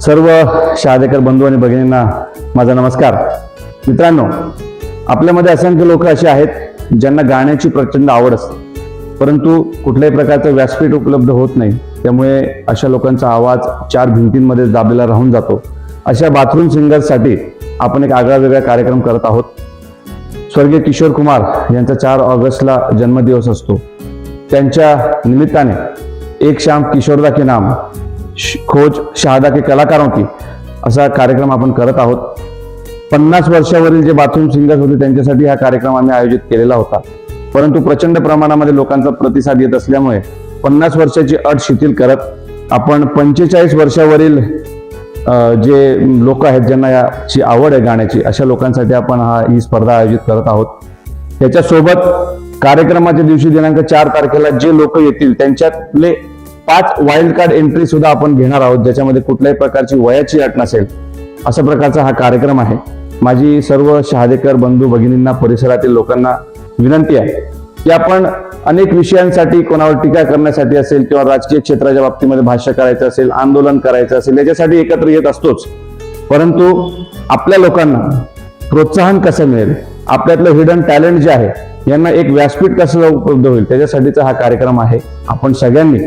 सर्व शहादेकर बंधू आणि भगिनींना माझा नमस्कार. मित्रांनो आपल्यामध्ये असंख्य लोक असे आहेत ज्यांना गाण्याची प्रचंड आवड असते. परंतु कुठल्याही प्रकारचं व्यासपीठ उपलब्ध होत नाही. त्यामुळे अशा लोकांचा आवाज चार भिंतींमध्ये दाबलेला राहून जातो. अशा बाथरूम सिंगर्ससाठी आपण एक आगळा वेगळा कार्यक्रम करत आहोत. स्वर्गीय किशोर कुमार यांचा चार ऑगस्टला जन्मदिवस असतो. त्यांच्या निमित्ताने एक शाम किशोरदा के नाम खोज शहादा के कलाकारों की असा कार्यक्रम आपण करत आहोत. पन्नास वर्षावरील जे बाथरूम सिंगर्स होते त्यांच्यासाठी हा कार्यक्रम आम्ही आयोजित केलेला होता. परंतु प्रचंड प्रमाणामध्ये लोकांचा प्रतिसाद येत असल्यामुळे पन्नास वर्षाची अट शिथिल करत आपण पंचेचाळीस वर्षावरील जे लोक आहेत ज्यांना याची आवड आहे गाण्याची अशा लोकांसाठी आपण हा ही स्पर्धा आयोजित करत आहोत. त्याच्यासोबत कार्यक्रमाच्या दिवशी दिनांक चार तारखेला जे लोक येतील त्यांच्यातले पाच वाईल्ड कार्ड एंट्री सुद्धा आपण घेणार आहोत ज्याच्यामध्ये कुठल्याही प्रकारची वयाची अट नसेल अशा प्रकारचा हा कार्यक्रम आहे. माझी सर्व शहादेकर बंधू भगिनींना परिसरातील लोकांना विनंती आहे की आपण अनेक विषयांसाठी कोणावर टीका करण्यासाठी असेल किंवा राजकीय क्षेत्राच्या बाबतीमध्ये भाष्य करायचं असेल आंदोलन करायचं असेल याच्यासाठी एकत्र येत असतोच. परंतु आपल्या लोकांना प्रोत्साहन कसं मिळेल? आपल्यातलं हिडन टॅलेंट जे आहे यांना एक व्यासपीठ कसं उपलब्ध होईल त्याच्यासाठीचा हा कार्यक्रम आहे. आपण सगळ्यांनी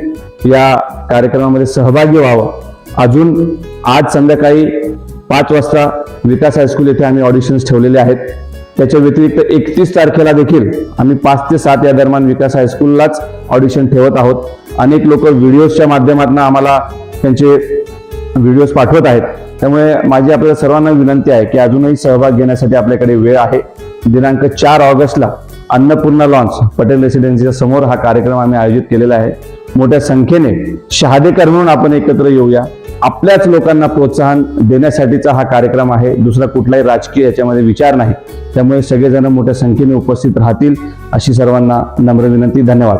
या कार्यक्रमामध्ये सहभागी व्हावं. अजून आज संध्याकाळी पाच वाजता विकास हायस्कूल येथे आम्ही ऑडिशन्स ठेवलेले आहेत. त्याच्या व्यतिरिक्त एकतीस तारखेला देखील आम्ही पाच ते सात या दरम्यान विकास हायस्कूललाच ऑडिशन ठेवत आहोत. अनेक लोक व्हिडिओजच्या माध्यमातून आम्हाला त्यांचे व्हिडिओज पाठवत आहेत. त्यामुळे माझी आपल्या सर्वांना विनंती आहे की अजूनही सहभाग घेण्यासाठी आपल्याकडे वेळ आहे. दिनांक चार ऑगस्टला अन्नपूर्णा लॉन्च पटेल रेसिडेन्सीच्या समोर हा कार्यक्रम आम्ही आयोजित केलेला आहे. मोठ्या संख्येने शहादेकर म्हणून आपण एकत्र येऊया. आपल्याच लोकांना प्रोत्साहन देण्यासाठीचा हा कार्यक्रम आहे. दुसरा कुठलाही राजकीय याच्यामध्ये विचार नाही. त्यामुळे सगळेजण मोठ्या संख्येने उपस्थित राहतील अशी सर्वांना नम्र विनंती. धन्यवाद.